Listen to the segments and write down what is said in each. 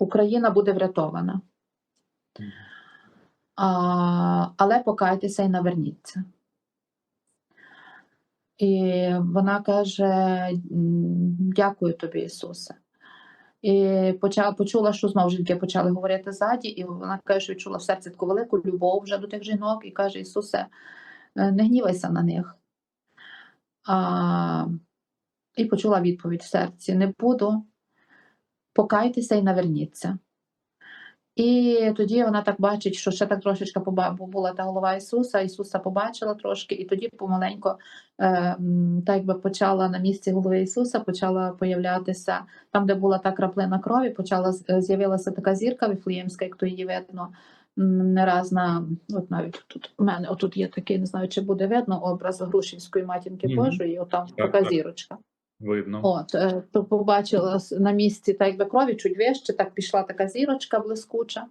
Україна буде врятована. А, але покайтеся і наверніться. І вона каже: Дякую тобі, Ісусе. І почала, почула, що знову жінки почали говорити ззаді, і вона каже, що відчула в серці таку велику любов вже до тих жінок, і каже: Ісусе, е, не гнівайся на них. А, і почула відповідь в серці: Не буду, покайтеся і наверніться. І тоді вона так бачить, що ще так трошечки була та голова Ісуса, Ісуса побачила трошки, і тоді помаленько, е, так якби почала на місці голови Ісуса, почала появлятися там, де була та краплина крові, почала е, з'явилася така зірка віфлеємська, як то її видно не раз на от навіть тут у мене отут є такий, не знаю, чи буде видно образ Грушинської матінки Мгм. Божої, отам Так, така так. зірочка. Видно. От, е, то побачила на місці так якби крові, чуть вище, так пішла така зірочка блискуча,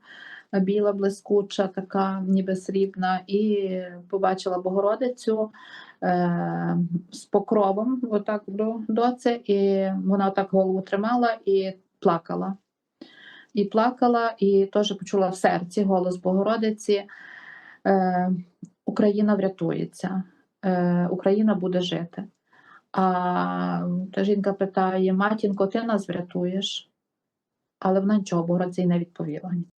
біла блискуча, така ніби срібна, і побачила Богородицю е, з покровом, отак до доці, і вона отак голову тримала і плакала. І плакала, і теж почула в серці голос Богородиці. Е, Україна врятується, Україна буде жити. А та жінка питає: матінко, ти нас врятуєш? Але вона нічого Богородиці й не відповіла.